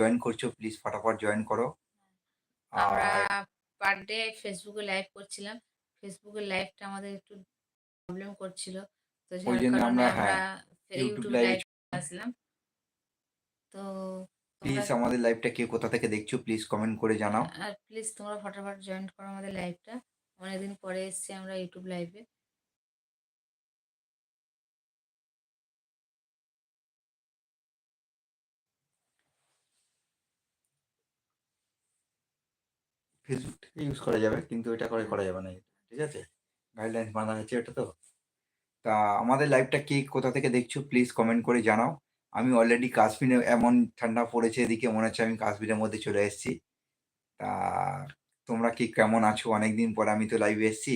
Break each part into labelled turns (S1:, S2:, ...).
S1: Join করছ please ফটাফট join করো।
S2: আমরা পার ডে ফেসবুকে লাইভ করছিলাম। ফেসবুকের লাইভটা আমাদের একটু প্রবলেম করছিল। তো
S1: ওই জন্য
S2: কারণে
S1: আমরা হ্যাঁ, ইউটিউব
S2: ইউটিউব
S1: লাইভ
S2: আসলাম। তো
S1: প্লিজ আমাদের লাইভটা কে কোথা থেকে দেখছ প্লিজ কমেন্ট করে জানাও।
S2: আর প্লিজ তোমরা ফটাফট জয়েন করো আমাদের লাইভটা। অনেকদিন পরে এসেছি আমরা ইউটিউব লাইভে।
S1: ফেসবুক থেকে ইউজ করা যাবে কিন্তু এটা করে। করা যাবে না। ঠিক আছে? গাইডলাইনস বাঁধা আছে এটা তো। তা আমাদের লাইভটা কে কোথা থেকে দেখছ প্লিজ কমেন্ট করে জানাও। আমি অলরেডি কাশ্মীরে এমন ঠান্ডা পড়েছে এদিকে মনে হচ্ছে আমি কাশ্মীরের মধ্যে চলে এসেছি। তা তোমরা কি কেমন আছো? অনেকদিন পরে আমি তো লাইভে এসেছি।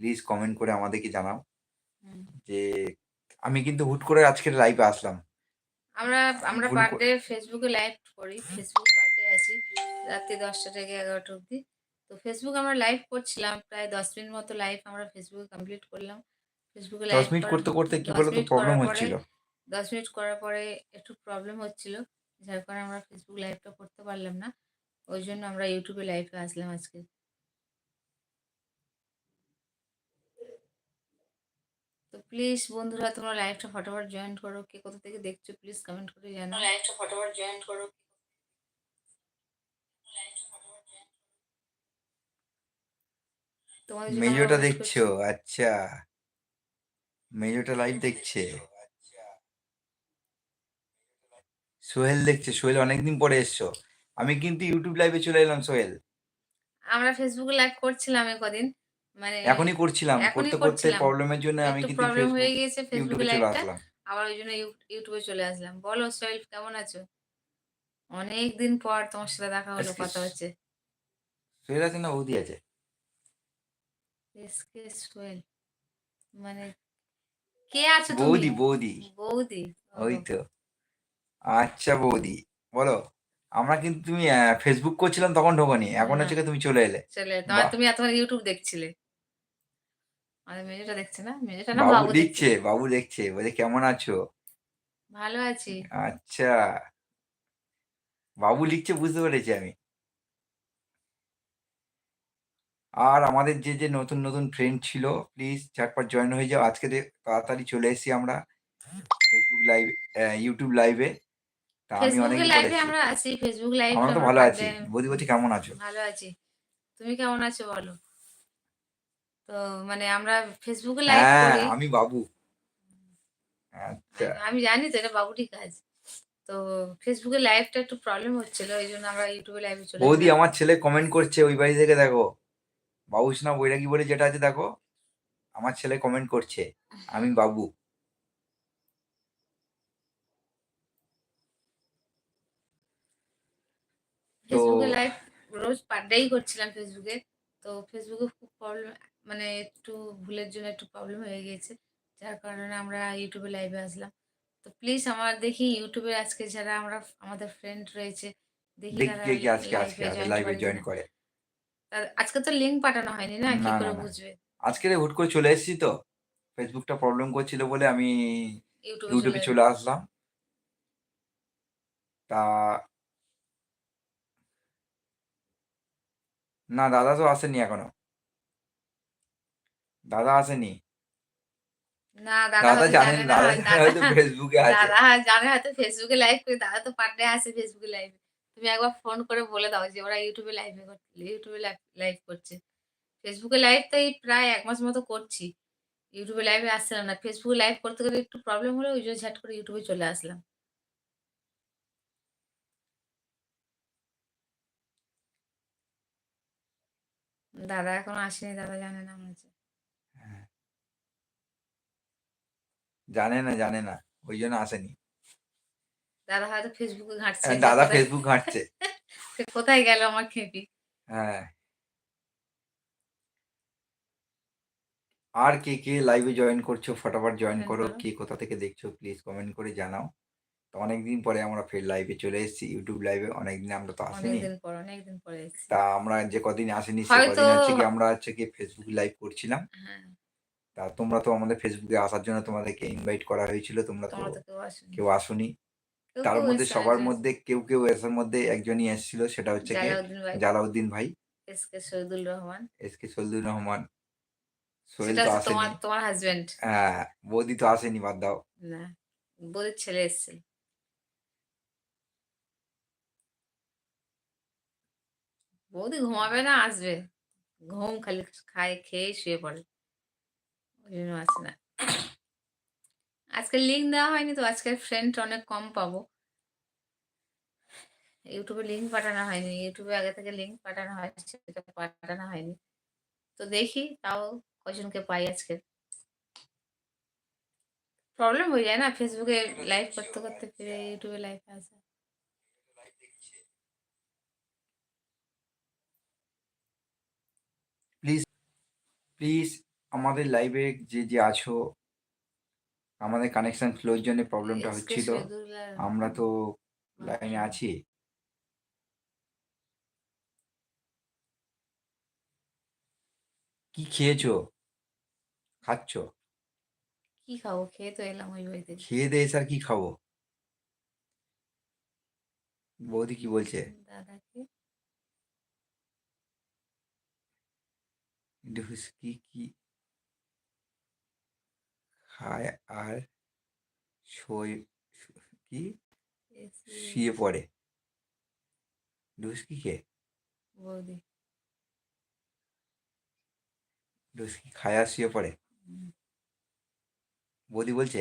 S1: প্লিজ কমেন্ট করে আমাদেরকে জানাও। যে আমি কিন্তু হুট করে আজকের লাইভে আসলাম।
S2: আমরা আমরা
S1: ভুল
S2: পার
S1: ক
S2: ডে ফেসবুকে লাইভ করি। ফেসবুক পার ডে আসি রাত্রি ১০টা থেকে ১১টা অবধি। তো ফেসবুক আমরা লাইভ করছিলাম। প্রায় ১০ মিনিট মতো লাইভ আমরা ফেসবুকে কমপ্লিট করলাম। ফেসবুকে
S1: ১০
S2: লাইভ
S1: মিনিট
S2: করার
S1: করতে, করতে কি বলতো প্রবলেম
S2: পরে
S1: হচ্ছিল।
S2: ১০ মিনিট করার পরে একটু প্রবলেম হচ্ছিল। যার কারণে আমরা ফেসবুক লাইভটা করতে পারলাম না। ওই জন্য আমরা ইউটিউবে লাইভে আসলাম আজকে। তো প্লিজ বন্ধুরা তোমরা লাইভটা ফটাফট জয়েন করো। কে কোথা থেকে দেখছ প্লিজ কমেন্ট করে জানাও। লাইভটা ফটাফট জয়েন করো। জন্য আমরা
S1: মেজোটা দেখছ? আচ্ছা। মেজোটা লাইভ দেখছে। সোহেল দেখছে। সোহেল অনেকদিন পরে এসছো। আমি কিন্তু ইউটিউব লাইভে চলে এলাম সোহেল।
S2: আমরা ফেসবুকে লাইভ করছিলাম এ কদিন। মানে
S1: এখনই করছিলাম। করতে, করতে প্রবলেমের জন্য আমি কিন্তু
S2: প্রবলেম হয়ে গিয়েছে ফেসবুকে লাইভটা। আবার ওইজন্য ইউ ইউটিউবে চলে আসলাম। বলো সোহেল কেমন আছো? অনেকদিন পর তোমার সাথে দেখা হলো, কথা হচ্ছে।
S1: সোহেল আছে না বৌদি আছে?
S2: এসকে সোহেল। মানে কে আছো তুমি?
S1: বৌদি, বৌদি।
S2: বৌদি।
S1: ওই তো। আচ্ছা বৌদি। বলো। আমরা কিন্তু তুমি ফেসবুক করছিলাম তখন ঢোকোনি। এখন হচ্ছে গিয়ে তুমি চলে এলে।
S2: চলে তোমার তুমি এতক্ষণ ইউটিউব দেখছিলে। আমাদের মেজোটা দেখছে না? মেজোটা না
S1: বাবু
S2: দেখছে?
S1: বাবু দেখছে। বলছে কেমন আছো?
S2: ভালো আছি।
S1: আচ্ছা। বাবু লিখছে বুঝতে পেরেছি আমি। আর আমাদের যে, যে নতুন, নতুন ফ্রেন্ড ছিল প্লিজ ঝটপট জয়েন হয়ে যাও। আজকে দে তাড়াতাড়ি চলে এসেছি আমরা ফেসবুক লাইভ ইউটিউব লাইভে। তা আমি
S2: ফেসবুকে
S1: পরে
S2: লাইভে আমরা আছি। ফেসবুক লাইভে
S1: আমরা তো ভালো আছি। বৌদি বলছে কেমন আছো?
S2: ভালো আছি। তুমি কেমন আছো বলো? তো মানে আমরা ফেসবুকে লাইভ
S1: হ্যাঁ,
S2: করি।
S1: আমি বাবু। আচ্ছা।
S2: আমি জানি তো এটা বাবুরই কাজ। তো ফেসবুকে লাইভটা একটু প্রবলেম হচ্ছিল। এইজন্য আমরা ইউটিউবে লাইভে চলে
S1: বৌদি। আমার ছেলে কমেন্ট করছে ওই বাড়ি থেকে দেখো। বাবুসোনা বৈরাগী বলে যেটা আছে দেখো। আমার ছেলে কমেন্ট করছে। আমি বাবু।
S2: ফেসবুকে লাইভ রোজ পার করছিলাম ফেসবুকে। তো ফেসবুকে খুব প্রবলেম মানে একটু ভুলের জন্য একটু প্রবলেম হয়ে গিয়েছে। যার কারণে আমরা ইউটিউবে লাইভে আসলাম। তো প্লিজ আমার দেখি ইউটিউবে আজকে যারা আমরা আমাদের ফ্রেন্ড রয়েছে দেখি তারা
S1: আজকে আজকে
S2: লাইভে জয়েন করে
S1: জয়েন
S2: কিনা।
S1: করে।
S2: আর আজকে তো লিঙ্ক পাঠানো হয়নি না? কি
S1: না,
S2: করে
S1: না।
S2: বুঝবে?
S1: আজকে হুট করে চলে এসেছি তো। ফেসবুকটা প্রবলেম করছিল বলে আমি
S2: ইউটিউবে
S1: ইউটিউবে
S2: চলে
S1: আসলাম। তা না দাদা তো আসেনি এখনও। দাদা আসেনি।
S2: না দাদা
S1: দাদা
S2: হয়তো
S1: জানেন
S2: জানে না।
S1: দাদা
S2: দাদা
S1: হয়তো ফেসবুকে আছে।
S2: দাদা জানে হয়তো ফেসবুকে লাইভ করি। দাদা তো পার ডে আসে ফেসবুকে লাইভে। তুমি একবার ফোন করে বলে দাও যে ওরা ইউটিউবে লাইভে ইউটিউবে লাইভ লাইভ করছে। ফেসবুকে লাইভ তো এই প্রায় এক মাস মতো করছি। ইউটিউবে লাইভে আসছিলাম না। ফেসবুকে লাইভ করতে গেলে একটু প্রবলেম হলে ওই জন্য ঝট করে ইউটিউবে চলে আসলাম। দাদা এখনও আসেনি। দাদা জানে না মনে হচ্ছে।
S1: হ্যাঁ। জানে না, জানে না। ওই জন্য আসেনি।
S2: দাদা হয়তো ফেসবুকে ঘাঁটছে।
S1: হ্যাঁ, দাদা ফেসবুক ঘাঁটছে।
S2: কোথায় গেল আমার খেপি?
S1: হ্যাঁ। আর কে, কে লাইভে জয়েন করছ ফটাফট জয়েন
S2: জয়েন
S1: করো। কে কোথা থেকে দেখছ প্লিজ কমেন্ট করে জানাও। তো অনেকদিন পরে আমরা ফের লাইভে চলে এসেছি ইউটিউব লাইভে। অনেকদিন আমরা তো আসিনি।
S2: অনেকদিন পরে
S1: তা আমরা যে কদিন আসিনি সে কদিন হচ্ছে গিয়ে আমরা হচ্ছে গিয়ে ফেসবুক লাইভ করছিলাম।
S2: হ্যাঁ।
S1: তা তোমরা তো আমাদের ফেসবুকে আসার জন্য তোমাদেরকে ইনভাইট করা হয়েছিল। তোমরা তো
S2: কেউ আসোনি।
S1: তার মধ্যে সবার মধ্যে কেউ, কেউ এসের মধ্যে একজনই এসেছিল সেটা হচ্ছে গিয়ে
S2: জালাউদ্দিন ভাই, এসকে শহীদুল রহমান।
S1: এসকে সলিলুর রহমান। সোহেল তো
S2: তোমার তোমার হাসব্যান্ড।
S1: হ্যাঁ, বৌদি তো আসেনি বাদ দাও।
S2: না, বৌদির ছেলে এসেছিল। বৌদি ঘুমাবে না আসবে। ঘুম খালি খায় খেয়ে শুয়ে পড়ে। ওই জন্য আসে না। আজকে লিঙ্ক দেওয়া হয়নি তো আজকে ফ্রেন্ড অনেক কম পাবো। ইউটিউবে লিঙ্ক পাঠানো হয়নি। ইউটিউবে আগে থেকে লিঙ্ক পাঠানো হয় পাঠানো হয়নি। তো দেখি তাও কয়জনকে পাই আজকে। প্রবলেম হয়ে যায় না ফেসবুকে লাইভ করতে, করতে ফিরে ইউটিউবে লাইভে আসা।
S1: প্লিজ, প্লিজ আমাদের লাইভে যে, যে আছো আমাদের কানেকশন স্লোর জন্য প্রবলেমটা হচ্ছিল। আমরা তো লাইনে আছি। কি খেয়েছো? খাচ্ছ?
S2: কি খাব? খেয়ে তো এলাম ওই বাড়ি থেকে।
S1: খেয়ে দেয়ে এসে আর কি খাব? বৌদি কি বলছে?
S2: দাদাকে
S1: ঢুসকি কি খায় আর শোয় কি শুয়ে পড়ে। ঢুসকি কে?
S2: বৌদি।
S1: ঢুসকি খায় আর শুয়ে পড়ে। বৌদি বলছে?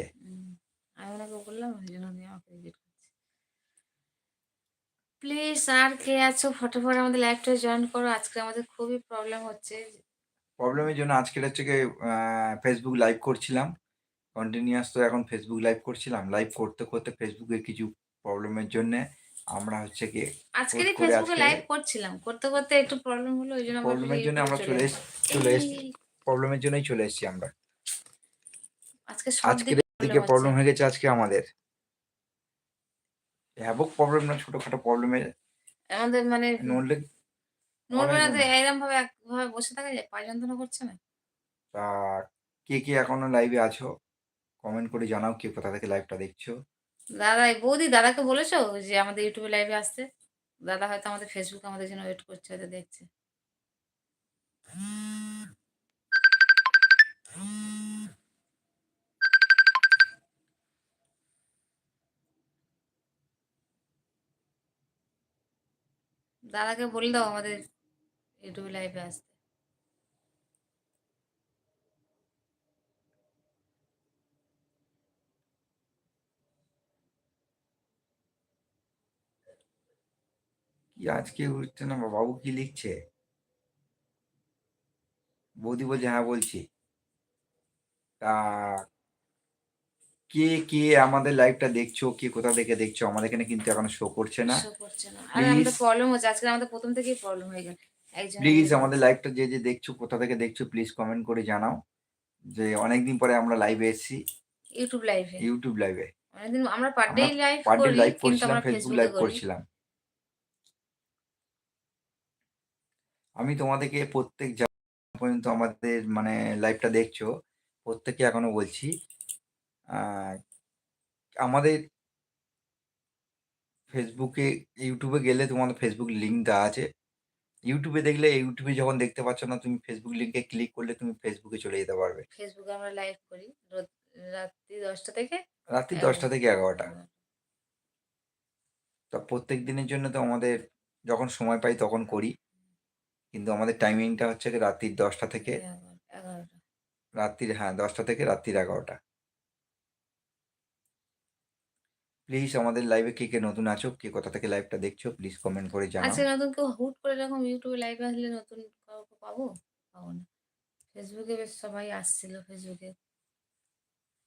S2: আমি ওনাকে বললাম ওই জন্য আমাকে জিজ্ঞেস করছে। প্লিজ আর কে আছো ফটাফট আমাদের লাইভটা জয়েন করো। আজকে আমাদের খুবই প্রবলেম হচ্ছে।
S1: প্রবলেমের জন্য আজকের হচ্ছে ফেসবুক লাইভ করছিলাম। কন্টিনিউয়াস তো এখন ফেসবুক লাইভ করছিলাম। লাইভ করতে, করতে ফেসবুকের কিছু প্রবলেমের জন্যে আমরা হচ্ছে
S2: কি
S1: হুট
S2: ফেসবুকে লাইভ করছিলাম। করতে, করতে একটু প্রবলেম হলো ওই জন্য
S1: প্রবলেমের জন্য আমরা
S2: চলে
S1: চলে। প্রবলেমের জন্যই চলে এসেছি আমরা।
S2: আজকে সব
S1: আজকের
S2: দিকে প্রবলেম
S1: হয়ে গেছে আজকে আমাদের। হ্যাভক প্রবলেম না ছোটখাটো প্রবলেমে
S2: আমাদের মানে
S1: নড়লে
S2: নড়বে না
S1: অনেক
S2: তো এরকম ভাবে একভাবে বসে থাকা যায়? পা যন্ত্রণা করছে না?
S1: তা কে, কে এখনও লাইভে আছো? কমেন্ট করে জানাও কে কোথা থেকে লাইভটা দেখছ?
S2: দাদা বৌদি দাদাকে বলেছ যে আমাদের ইউটিউবে লাইভে আসতে? দাদা হয়তো আমাদের ফেসবুকে আমাদের জন্য ওয়েট করছে, হয়তো দেখছে। দাদাকে বলে দাও আমাদের ইউটিউবে লাইভে আসতে।
S1: কি আজকে উঠছে না বাবু কি লিখছে? বৌদি বলছে হ্যাঁ বলছি। তা কে, কে আমাদের লাইভটা দেখছ? কে কোথা থেকে দেখছ? আমাদের এখানে কিন্তু এখন শো করছে না।
S2: আরে আমাদের প্রবলেম হচ্ছে। আজকে আমাদের ১ম থেকেই প্রবলেম হয়ে গেল।
S1: প্লিজ আমাদের লাইভটা যে, যে দেখছ কোথা থেকে দেখছ প্লিজ কমেন্ট করে জানাও। যে অনেকদিন পরে আমরা লাইভে এসেছি।
S2: ইউটিউব লাইভে।
S1: ইউটিউব লাইভে।
S2: অনেকদিন আমরা পার
S1: আমরা
S2: লাইভ
S1: পার ডে লাইভ করছিলাম, ফেসবুক লাইভ করছিলাম। আমি তোমাদেরকে প্রত্যেক পর্যন্ত আমাদের মানে লাইভটা দেখছ প্রত্যেককে এখনও বলছি আমাদের ফেসবুকে ইউটিউবে গেলে তোমাদের ফেসবুক লিঙ্ক দেওয়া আছে। ইউটিউবে দেখলে ইউটিউবে যখন দেখতে পাচ্ছ না তুমি ফেসবুক লিঙ্কে ক্লিক করলে তুমি ফেসবুকে চলে যেতে পারবে।
S2: ফেসবুকে আমরা লাইভ করি রাত্রি ১০টা থেকে
S1: রাত্রি দশটা থেকে ১১টা।
S2: ১১
S1: তো প্রত্যেক দিনের জন্য তো আমাদের যখন সময় পাই তখন করি। কিন্তু আমাদের টাইমিংটা হচ্ছে রাত্রির ১০টা থেকে
S2: ১১টা।
S1: রাত্রির হ্যাঁ ১০টা থেকে রাত্রির ১১টা। প্লিজ আমাদের লাইভে কে, কে নতুন আছো? কে কোথা থেকে লাইভটা দেখছ? প্লিজ কমেন্ট করে জানাও।
S2: আজকে নতুন কেউ হুট করে এরকম ইউটিউবে লাইভে আসলে নতুন কাউকে পাবো? পাবো না। ফেসবুকে বেশ সবাই আসছিল ফেসবুকে।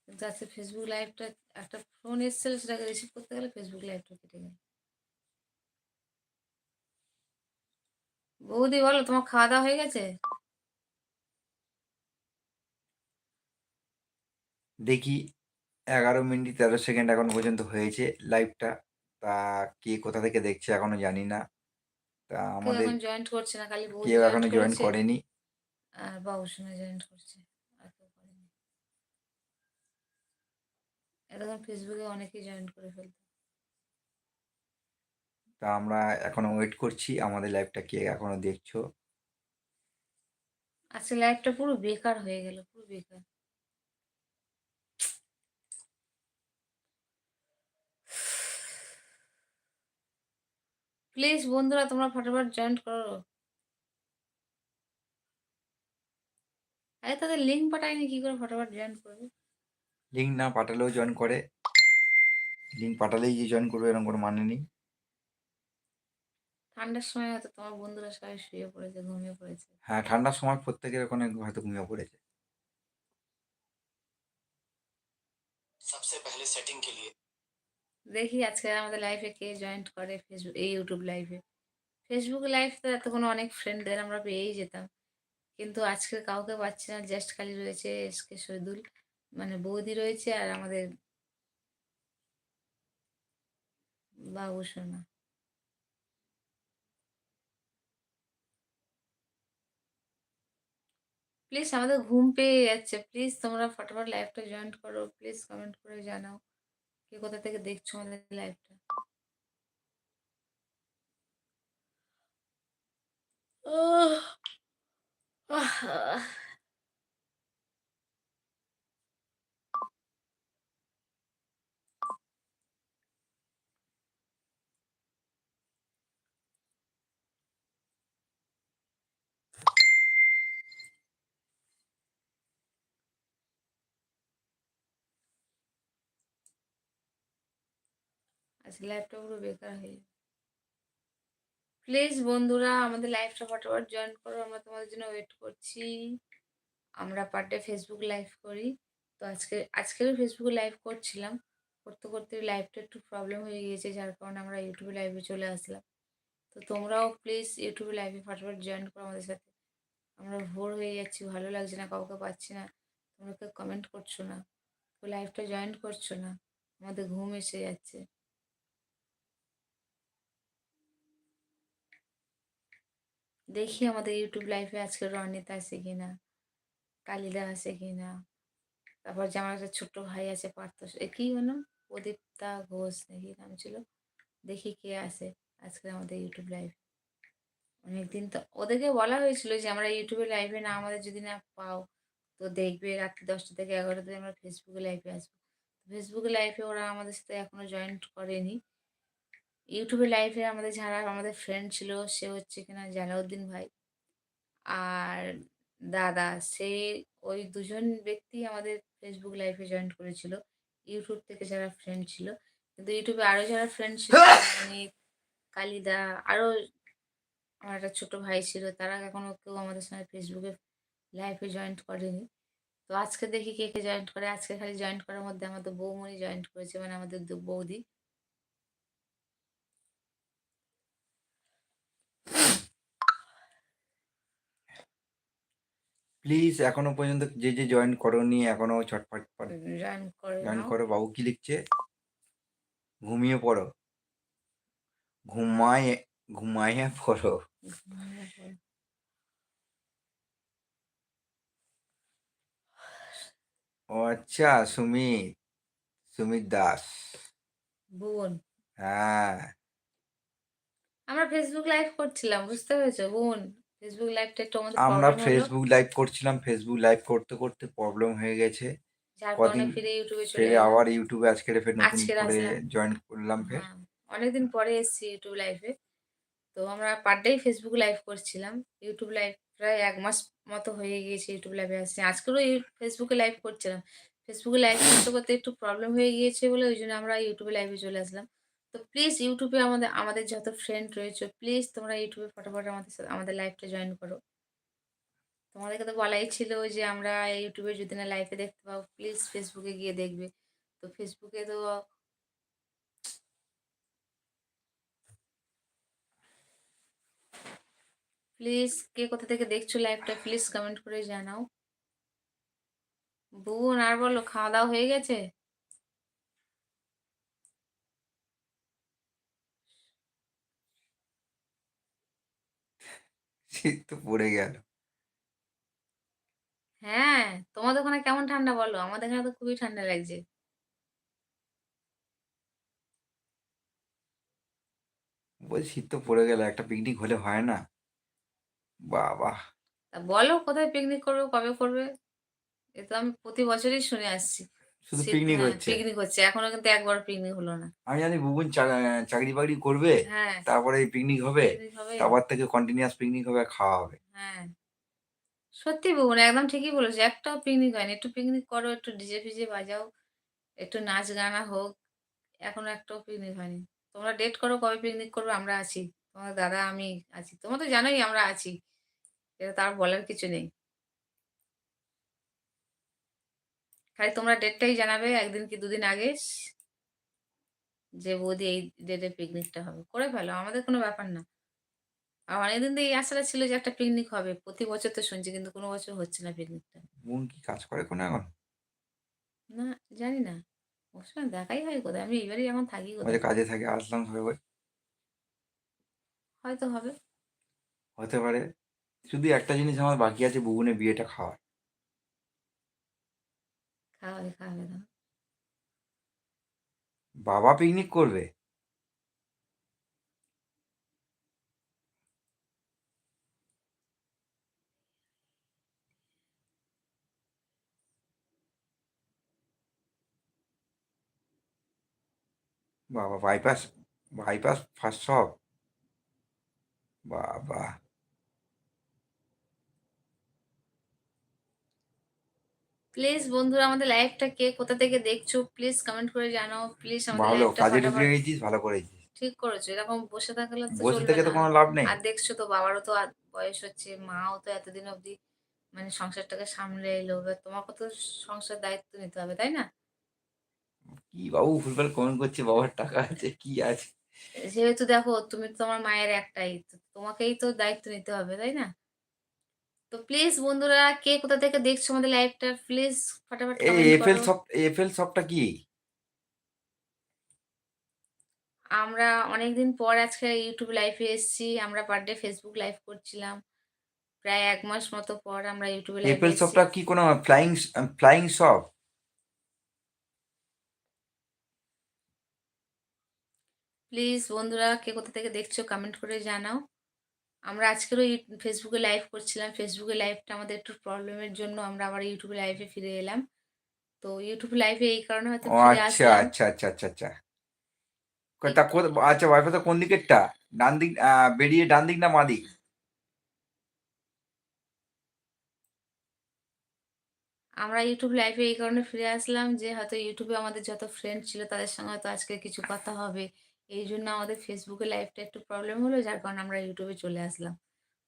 S2: কিন্তু আজকে ফেসবুক লাইভটা একটা ফোন এসেছিল সেটাকে রিসিভ করতে গেলে ফেসবুক লাইভটা কেটে গেল। বৌদি বলো তোমার খাওয়া দাওয়া হয়ে গেছে?
S1: দেখি ১১ মিনিট ১৩ সেকেন্ড এখন পর্যন্ত হয়েছে লাইভটা। তা কে কোথা থেকে দেখছে এখনও জানি না। তা আমাদের
S2: এখন জয়েন্ট করছে না। খালি
S1: কেউ এখনও জয়েন করেনি।
S2: আর বাবুসোনা জয়েন্ট করছে। আর কেউ করেনি। এতক্ষণ ফেসবুকে অনেকেই জয়েন করে ফেলত।
S1: তা আমরা এখনও ওয়েট করছি আমাদের লাইভটা কে এখনও দেখছ?
S2: আজকে লাইফটা পুরো বেকার হয়ে গেল পুরো বেকার। প্লিজ বন্ধুরা তোমরা ফটাফট জয়েন করো। আরে তাদের লিঙ্ক পাঠায়নি কি করে ফটাফট জয়েন করবে?
S1: লিঙ্ক না পাঠালেও জয়েন করে। লিঙ্ক পাঠালেই যে জয়েন করবে এরকম কোনো মানে নেই।
S2: ঠান্ডার সময় হয়তো তোমার বন্ধুরা সবাই শুয়ে পড়েছে ঘুমিয়ে পড়েছে।
S1: হ্যাঁ ঠান্ডার সময় প্রত্যেকের ওখানে হয়তো ঘুমিয়ে পড়েছে।
S3: সবচেয়ে সেটিং
S2: দেখি আজকে আমাদের লাইফে কে জয়েন্ট করে ফেসবুক এই ইউটিউব লাইভে ফেসবুক লাইভ তো এত কোনো অনেক ফ্রেন্ডদের আমরা পেয়েই যেতাম। কিন্তু আজকে কাউকে পাচ্ছি না জাস্ট খালি রয়েছে এস কে শহীদুল। মানে বৌদি রয়েছে আর আমাদের বাবু শোনা প্লিজ আমাদের ঘুম পেয়ে যাচ্ছে। প্লিজ তোমরা ফটাফট লাইভটা জয়েন করো। প্লিজ কমেন্ট করে জানাও কে কোথা থেকে দেখছ আমাদের লাইভটা আজকে লাইভটা পুরো বেকার হয়ে প্লিজ বন্ধুরা, আমাদের লাইভটা ফটাফট জয়েন করো, আমরা তোমাদের জন্য ওয়েট করছি। আমরা পার ডে ফেসবুক লাইভ করি। তো আজকে, আজকেরও ফেসবুকে লাইভ করছিলাম। করতে করতে লাইভটা একটু প্রবলেম হয়ে গিয়েছে, যার কারণে আমরা ইউটিউবে লাইভে চলে আসলাম। তো তোমরাও প্লিজ ইউটিউবে লাইভে ফটাফট জয়েন করো আমাদের সাথে। আমরা ভোর হয়ে যাচ্ছি, ভালো লাগছে না, কাউকে পাচ্ছি না। তোমরা কেউ কমেন্ট করছ না। তো লাইভটা জয়েন করছ না। আমাদের ঘুম এসে যাচ্ছে। দেখি আমাদের ইউটিউব লাইভে আজকে রনিতা আছে কিনা, কালিদা আছে কিনা, তারপর যে আমার একটা ছোট্ট ভাই আছে পার্থ কি হলো প্রদীপ্তা ঘোষ নাকি নাম ছিল, দেখি কে আছে আজকে আমাদের ইউটিউব লাইভ অনেকদিন তো, ওদেরকে বলা হয়েছিল যে আমরা ইউটিউবে লাইভে না, আমাদের যদি না পাও, তো দেখবে রাত্রি দশটা থেকে এগারোটা থেকে আমরা ফেসবুকে লাইভে আসব। ফেসবুকে লাইভে ওরা আমাদের সাথে এখনও জয়েন্ট করেনি ইউটিউবে লাইভে আমাদের যারা আমাদের ফ্রেন্ড ছিল সে হচ্ছে কিনা জালাউদ্দিন ভাই আর দাদা। সে ওই দুজন ব্যক্তি আমাদের ফেসবুক লাইভে জয়েন করেছিল। ইউটিউব থেকে যারা ফ্রেন্ড ছিল। কিন্তু ইউটিউবে আরও যারা ফ্রেন্ড ছিল অনেক কালিদা আরও আমার একটা ছোট ভাই ছিল তারা এখনও কেউ আমাদের সঙ্গে ফেসবুকে লাইভে জয়েন্ট করেনি। তো আজকে দেখি কে কে জয়েন্ট করে। আজকে খালি জয়েন্ট করার মধ্যে আমাদের বৌমণি জয়েন্ট করেছে মানে আমাদের দু- বৌদি।
S1: প্লিজ এখনও পর্যন্ত যে যে জয়েন করনি এখনও ছটফট
S2: জয়েন করে
S1: জয়েন
S2: নাও।
S1: করো বাবু কি লিখছে? ঘুমিয়ে পড়ো। ঘুমায় ঘুমাইয়ে পড়ো।
S2: পড়ো।
S1: ও আচ্ছা সুমিত সুমিত দাস।
S2: বোন।
S1: হ্যাঁ।
S2: আমরা ফেসবুক লাইভ করছিলাম বুঝতে পেরেছ? বোন। ফেসবুক লাইভটা একটু আমাদের
S1: আমরা
S2: হলো।
S1: ফেসবুক লাইভ করছিলাম। ফেসবুক লাইভ করতে করতে প্রবলেম হয়ে গেছে।
S2: যার কারণে
S1: কদিন
S2: ফিরে ইউটিউবে চলে
S1: ফের
S2: এলাম।
S1: আবার ইউটিউবে আজকে ফের নতুন
S2: আজকের
S1: করে
S2: আসলাম।
S1: জয়েন করলাম ফের।
S2: হ্যাঁ, অনেকদিন পরে এসেছি ইউটিউব লাইভে তো আমরা পার ডে ফেসবুক লাইভ করছিলাম। ইউটিউব লাইভ প্রায় এক মাস মতো হয়ে গিয়েছে ইউটিউব লাইভে আসছি আজকেরও ফেসবুকে লাইভ করছিলাম। ফেসবুকে লাইভ করতে করতে একটু প্রবলেম হয়ে গিয়েছে বলে ওই জন্য আমরা ইউটিউবে লাইভে চলে আসলাম। তো প্লিজ ইউটিউবে আমাদের আমাদের যত ফ্রেন্ড রয়েছে প্লিজ তোমরা ইউটিউবে ফটাফট আমাদের সাথে, আমাদের লাইভটা জয়েন করো। তোমাদেরকে তো বলাই ছিল যে আমরা ইউটিউবে যদি না লাইভে দেখতে পাও প্লিজ ফেসবুকে গিয়ে দেখবে। তো ফেসবুকে তো প্লিজ কে কোথা থেকে দেখছ লাইভটা প্লিজ কমেন্ট করে জানাও। বোন, আর বলো খাওয়া দাওয়া হয়ে গেছে?
S1: তো পড়ে গেল।
S2: হ্যাঁ তোমাদের ওখানে কেমন ঠান্ডা বলো? আমাদের এখানে তো খুবই ঠান্ডা লাগছে।
S1: বলছি শীত তো পড়ে গেল একটা পিকনিক হলে হয় না? বাবা।
S2: তা বলো কোথায় পিকনিক করবে কবে করবে? এ তো আমি প্রতি বছরই শুনে আসছি।
S1: শুধু পিকনিক
S2: হ্যাঁ,
S1: হচ্ছে।
S2: পিকনিক হচ্ছে। এখনও কিন্তু একবার পিকনিক হলো না।
S1: আমি জানি বুবুন চাকরি বাকরি করবে
S2: হ্যাঁ।
S1: তারপরে পিকনিক হবে
S2: পিকনিক হবে।
S1: তারপর থেকে কন্টিনিউয়াস পিকনিক হবে খাওয়া হবে।
S2: হ্যাঁ। সত্যি বলুন একদম ঠিকই বলেছ। একটাও পিকনিক হয়নি। একটু পিকনিক করো একটু ডিজে ফিজে বাজাও একটু নাচ গানা হোক এখনও একটাও পিকনিক হয়নি। তোমরা ডেট করো কবে পিকনিক করবে আমরা আছি। তোমার দাদা আমি আছি। তোমরা তো জানোই আমরা আছি। এটা তার বলার কিছু নেই। খালি তোমরা ডেটটাই জানাবে একদিন কি দুদিন আগে যে বৌদি এই ডেটে পিকনিকটা হবে। করে ফেলো আমাদের কোনো ব্যাপার না। আর অনেকদিন তো এই আশাটা ছিল যে একটা পিকনিক হবে। প্রতি বছর তো শুনছি কিন্তু কোনো বছর হচ্ছে না পিকনিকটা
S1: বোন কি কাজ করে কোনো এখন?
S2: না জানি না। ওর সঙ্গে দেখাই হয় কোথায়? আমি এইবারই এখন থাকি কোথায়?
S1: কাজে থাকে আসলাম সবাই
S2: হয়তো হবে।
S1: হতে পারে। শুধু একটা জিনিস আমার বাকি আছে বুবুনের বিয়েটা খাওয়ার। বাবা পিকনিক করবে? বাবা বাইপাস বাইপাস ফার্স্ট সব? বাবা।
S2: প্লিজ বন্ধুরা আমাদের লাইভটা কে কোথা থেকে দেখছ? প্লিজ কমেন্ট করে জানাও। প্লিজ আমাদের
S1: ভালো
S2: লাইভটা
S1: কাজে ঢুকে গেছিস ভালো করেছিস।
S2: ঠিক করেছ এরকম বসে থাকলে তো
S1: বসে থেকে তো কোনো লাভ নেই।
S2: আর দেখছ তো বাবারও তো বয়স হচ্ছে মাও তো এতদিন অবধি মানে সংসারটাকে সামলে এলো। তোমাকে তো সংসার দায়িত্ব নিতে হবে তাই না?
S1: কি বাবু ফুটবল কমেন্ট করছে বাবার টাকা আছে কি আছে?
S2: যেহেতু দেখো তুমি তোমার মায়ের একটাই তোমাকেই তো দায়িত্ব নিতে হবে তাই না? তো প্লিজ বন্ধুরা কে কোথা থেকে দেখছ আমাদের লাইভটা প্লিজ ফটাফট
S1: এই এফএল সব এফএল সবটা কি?
S2: আমরা অনেকদিন পর আজকে ইউটিউব লাইভে এসেছি আমরা পার ডে ফেসবুক লাইভ করছিলাম। প্রায় এক মাস মতো পর আমরা ইউটিউবে লাইভে
S1: এফএল সবটা কি কোনো ফ্লাইং ফ্লাইং শপ
S2: প্লিজ বন্ধুরা কে কোথা থেকে দেখছ কমেন্ট করে জানাও। আমরা আজকেরও ফেসবুকে লাইভ করছিলাম। ফেসবুকে লাইভটা আমাদের একটু প্রবলেমের জন্য আমরা আবার ইউটিউবে লাইভে ফিরে এলাম। তো ইউটিউব লাইভে এই কারণে হয়তো
S1: আচ্ছা আচ্ছা আচ্ছা আচ্ছা আচ্ছা। তা আচ্ছা ওয়াইফাইটা কোন দিকেরটা? ডান দিক বেরিয়ে ডান দিক না মা দিক?
S2: আমরা ইউটিউব লাইভে এই কারণে ফিরে আসলাম যে হয়তো ইউটিউবে আমাদের যত ফ্রেন্ড ছিল তাদের সঙ্গে হয়তো আজকে কিছু কথা হবে। এই জন্য আমাদের ফেসবুকে লাইভটা একটু প্রবলেম হলো যার কারণে আমরা ইউটিউবে চলে আসলাম।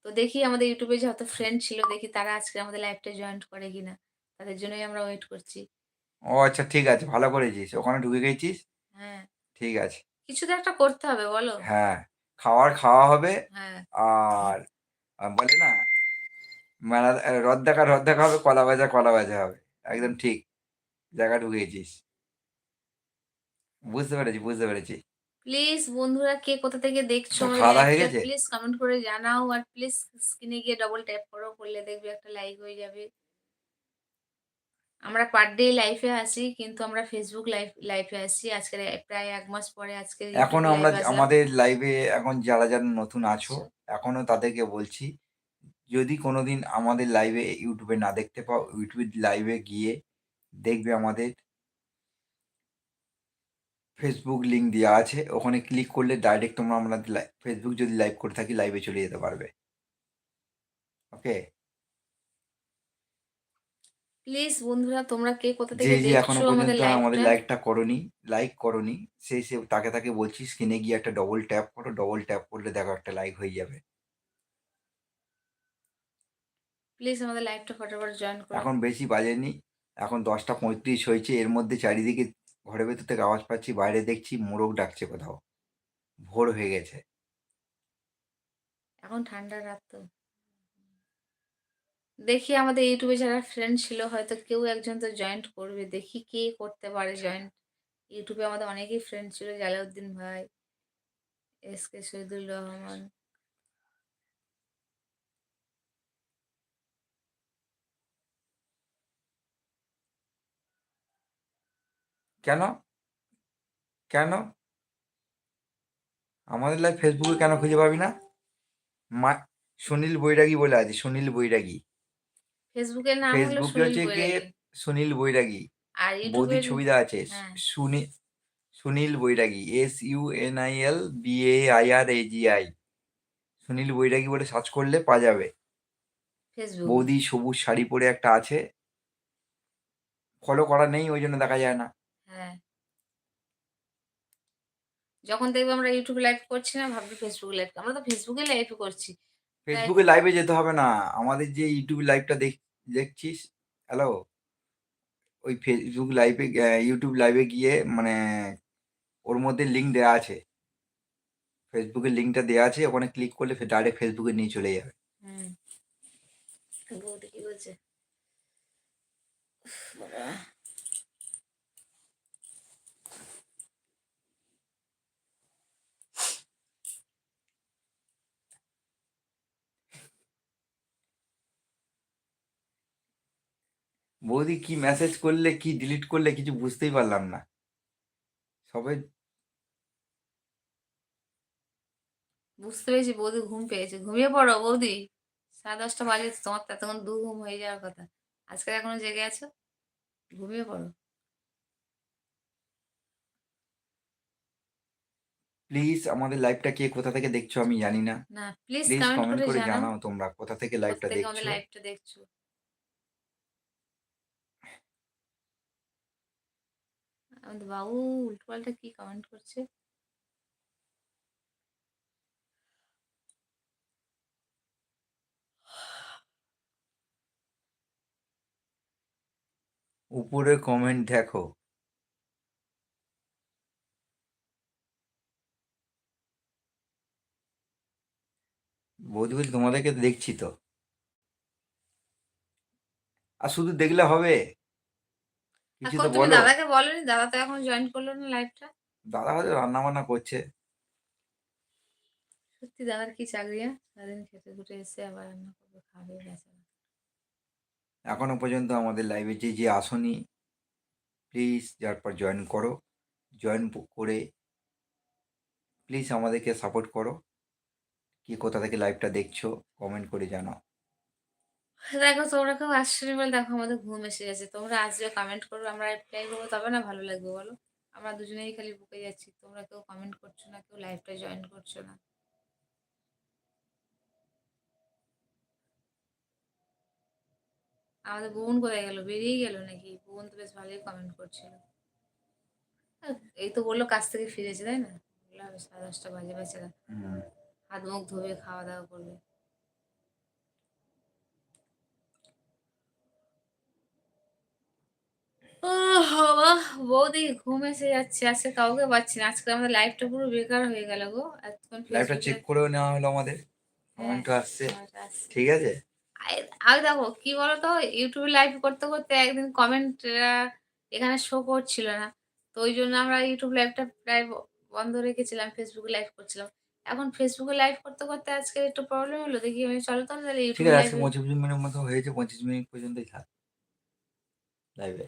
S2: তো দেখি আমাদের ইউটিউবে যত ফ্রেন্ড ছিল দেখি তারা আজকে আমাদের লাইভটা জয়েন করে কিনা। তাদের জন্যই আমরা ওয়েট করছি।
S1: ও আচ্ছা ঠিক আছে ভালো করেছিস। ওখানে ঢুকে গেছিস?
S2: হ্যাঁ।
S1: ঠিক আছে।
S2: কিছু তো একটা করতে হবে বলো।
S1: হ্যাঁ খাওয়ার খাওয়া হবে।
S2: হ্যাঁ।
S1: আর বলে না মেলা রদ দেখা রদ দেখা হবে কলা ভাজা কলা ভাজা হবে। একদম ঠিক। জায়গা ঢুকেছিস বুঝতে পেরেছি বুঝতে পেরেছি।
S2: প্লিজ বন্ধুরা কে কোথা থেকে দেখছ? প্লিজ কমেন্ট করে জানাও আর প্লিজ স্ক্রিনে গিয়ে ডবল ট্যাপ করো করলে দেখবে একটা লাইক হয়ে যাবে। আমরা পার ডে লাইফে আসি কিন্তু আমরা ফেসবুক লাইভ লাইফে আসি আজকে প্রায় এক মাস পরে আজকে
S1: এখন আমরা আমাদের লাইভে এখন যারা যারা নতুন আছো এখনও তাদেরকে বলছি যদি কোনোদিন আমাদের লাইভে ইউটিউবে না দেখতে পাও ইউটিউবে লাইভে গিয়ে দেখবে আমাদের। ফেসবুক লিংক দেওয়া আছে ওখানে ক্লিক করলে ডাইরেক্ট তোমরা আমাদের ফেসবুক যদি লাইভ করে থাকি লাইভে চলে যেতে পারবে। ওকে
S2: প্লিজ বন্ধুরা তোমরা কে কোথা
S1: যে
S2: থেকে
S1: যে
S2: এখনও আমাদের
S1: পর্যন্ত আমাদের
S2: লাইভটা
S1: লাইকটা করনি লাইক করনি সেই সে তাকে তাকে বলছি স্ক্রিনে গিয়ে একটা ডবল ট্যাপ করো ডবল ট্যাপ করলে দেখো একটা লাইক হয়ে যাবে।
S2: প্লিজ আমাদের লাইভটা ফটাফট জয়েন করো।
S1: এখন বেশি বাজেনি এখন দশটা পঁয়ত্রিশ হয়েছে এর মধ্যে চারিদিকে ঘরের ভেতর থেকে আওয়াজ পাচ্ছি, বাইরে দেখছি মোরগ ডাকছে কোথাও। ভোর হয়ে গেছে।
S2: এখন ঠান্ডা রাত তো। দেখি আমাদের ইউটিউবে যারা ফ্রেন্ড ছিল, হয়তো কেউ একজন তো জয়েন্ট করবে। দেখি কে করতে পারে জয়েন্ট ইউটিউবে আমাদের অনেকেই ফ্রেন্ড ছিল, জালাউদ্দিন ভাই, এস কে শহীদুল রহমান।
S1: কেন? কেন? আমাদের লাইভ ফেসবুকে কেন খুঁজে পাবি না? মা সুনীল বৈরাগী বলে আছে সুনীল বৈরাগী।
S2: ফেসবুকের নাম হলো
S1: ফেসবুকে
S2: সুনীল
S1: হচ্ছে কে?
S2: বৈরাগী।
S1: সুনীল বৈরাগী।
S2: আর
S1: বৌদি
S2: ইউটিউবে
S1: ছবিটা আছে
S2: হ্যাঁ।
S1: Sunil Sunil Bairagi S U N I L B A I R A G I Sunil Bairagi বলে সার্চ করলে পাওয়া যাবে।
S2: ফেসবুক
S1: বৌদি সবুজ শাড়ি পরে একটা আছে। ফলো করা নেই ওই জন্য দেখা যায় না।
S2: হ্যাঁ। যখন দেখব আমরা ইউটিউবে লাইভ করছি না ভাববি ফেসবুকে লাইভ আমরা তো ফেসবুকে লাইভ করছি।
S1: ফেসবুকে লাইভে যেতে হবে না। আমাদের যে ইউটিউব লাইভটা দেখ দেখছিস? হ্যালো ওই ফেসবুক লাইভে ইউটিউব লাইভে গিয়ে মানে ওর মধ্যে লিঙ্ক দেওয়া আছে। ফেসবুকের লিঙ্কটা দেওয়া আছে ওখানে ক্লিক করলে ডাইরেক্ট ফেসবুকে নিয়ে চলে যাবে।
S2: হুম। কি বলছে?
S1: বৌদি কি মেসেজ করলে কি ডিলিট করলে কিছু বুঝতেই পারলাম না। সবাই
S2: বুঝতে পেরেছি বৌদি ঘুম পেয়েছে। ঘুমিয়ে পড়ো বৌদি। সাড়ে দশটা বাজে তোমার তো এতক্ষণ দু ঘুম হয়ে যাওয়ার কথা। আজকে এখনও জেগে আছো? ঘুমিয়ে পড়ো।
S1: প্লিজ আমাদের লাইভটা কে কোথা থেকে দেখছ আমি জানি না।
S2: না প্লিজ কমেন্ট করে জানাও।
S1: তোমরা কোথা থেকে লাইভটা দেখছ।
S2: লাইভটা দেখছ? আমাদের বাবু উল্টো পাল্টা কি কমেন্ট করছে?
S1: উপরে কমেন্ট দেখো। বৌদি বলছি তোমাদেরকে দেখছি তো। আর শুধু দেখলে হবে? কিছু
S2: এখন
S1: তো
S2: তুমি
S1: বলো।
S2: দাদাকে বলনি? দাদা তো এখন জয়েন করল না লাইভটা
S1: দাদা হয়তো রান্না বান্না করছে।
S2: সত্যি দাদার কি চাকরি হ্যাঁ? সারাদিন খেতে খুটে এসে আবার রান্না করবে খাবে বেচারা।
S1: এখনও পর্যন্ত আমাদের লাইভে যে যে আসনি প্লিজ যার পর জয়েন করো। জয়েন করে প্লিজ আমাদেরকে সাপোর্ট করো। কি কোথা থেকে লাইভটা দেখছ কমেন্ট করে জানাও।
S2: দেখো তোমরা কেউ আসছো বলে দেখো আমাদের ঘুম এসে গেছে। তোমরা আসবে কমেন্ট করবে আমরা রিপ্লাই করব তবে না ভালো লাগবে বলো? আমরা দুজনেই খালি বুকে যাচ্ছি তোমরা কেউ কমেন্ট করছ না কেউ লাইভটা জয়েন করছ না। আমাদের বোন কোথায় গেল? বেরিয়ে গেল নাকি? বোন তো বেশ ভালোই কমেন্ট করছিল। এই তো বলল কাজ থেকে ফিরেছে তাই না? সাড়ে দশটা বাজে বেচারা। হাত মুখ ধুবে খাওয়া দাওয়া করবে। বাবা বৌদি ঘুম এসে যাচ্ছে। আজকে কাউকে পাচ্ছি না। আজকে আমাদের লাইফটা পুরো বেকার হয়ে গেল গো। এতক্ষণ
S1: লাইভটা চেক করেও নেওয়া হলো আমাদের।
S2: হ্যাঁ,
S1: কমেন্টও আসছে। ঠিক আছে?
S2: আর দেখো কি বলতো ইউটিউবে লাইভ করতে করতে একদিন কমেন্ট এখানে শো করছিল না। তো ওই জন্য আমরা ইউটিউব লাইভটা প্রায় বন্ধ রেখেছিলাম ফেসবুকে লাইভ করছিলাম। এখন ফেসবুকে লাইভ করতে করতে আজকে একটু প্রবলেম হলো। দেখি আমি চলো তাহলে
S1: ঠিক
S2: ইউটিউবে
S1: আছে
S2: লাইভ
S1: আজকে পঁচিশ মিনিটের মতো হয়েছে পঁচিশ মিনিট পর্যন্তই থাক। লাইভে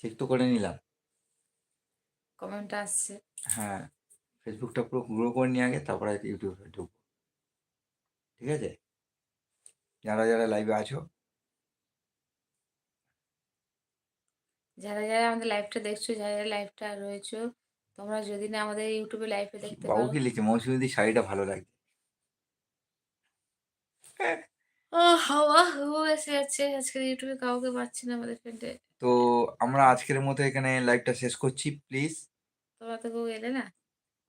S1: চেক তো করে নিলাম।
S2: কমেন্ট আসছে।
S1: হ্যাঁ ফেসবুকটা পুরো গ্রো করে নিয়ে আগে তারপরে ইউটিউবে ঢুকবো। ঠিক আছে? যারা যারা লাইভে আছো।
S2: যারা যারা আমাদের লাইভটা দেখছ যারা যারা লাইভটা রয়েছো তোমরা যদি না আমাদের ইউটিউবে লাইভে দেখতে পারো
S1: কি লিখছে? মৌসুমিদি শাড়িটা ভালো লাগছে।
S2: ও হাওয়া ও এসে যাচ্ছে। আজকে ইউটিউবে কাউকে পাচ্ছি না আমাদের ফ্রেন্ডে
S1: তো আমরা আজকের মতো এখানে লাইভটা শেষ করছি প্লিজ
S2: তোমরা তো কেউ এলে না?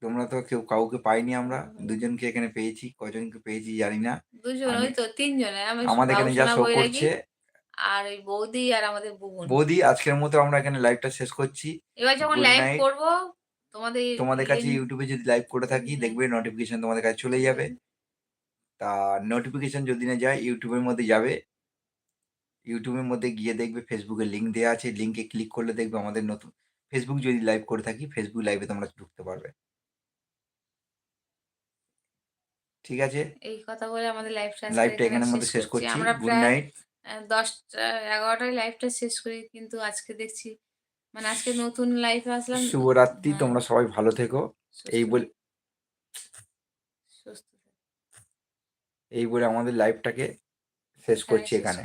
S1: তোমরা তো কেউ কাউকে পাইনি আমরা। দুজনকে এখানে পেয়েছি কজনকে পেয়েছি জানি না।
S2: দুজন ওই তো তিনজনে।
S1: আমাদের এখানে যা শো করছে।
S2: আর ওই বৌদি আর আমাদের বুবন।
S1: বৌদি আজকের মতো আমরা এখানে লাইভটা শেষ করছি।
S2: এবার যখন লাইভ করব তোমাদের
S1: তোমাদের কাছে ইউটিউবে যদি লাইভ করে থাকি। দেখবে নোটিফিকেশন তোমাদের কাছে চলে যাবে। তা নোটিফিকেশন যদি না যায় ইউটিউবের মধ্যে যাবে। ইউটিউবের মধ্যে গিয়ে দেখবে ফেসবুকের লিঙ্ক দেওয়া আছে। লিঙ্কে ক্লিক করলে দেখবে আমাদের নতুন ফেসবুক যদি লাইভ করে থাকি ফেসবুক লাইভে তোমরা ঢুকতে পারবে। ঠিক আছে?
S2: এই কথা বলে আমাদের লাইভটা
S1: লাইভটা এখানের মধ্যে শেষ করছি।
S2: আমরা
S1: গুড নাইট
S2: দশটা এগারোটায় লাইভটা শেষ করি কিন্তু আজকে দেখছি মানে আজকে নতুন লাইভে আসলাম।
S1: শুভরাত্রি
S2: হ্যাঁ।
S1: তোমরা সবাই ভালো থেকো। এই বলে
S2: সুস্থ।
S1: এই বলে আমাদের লাইভটাকে শেষ
S2: এখানেই
S1: করছি এখানে।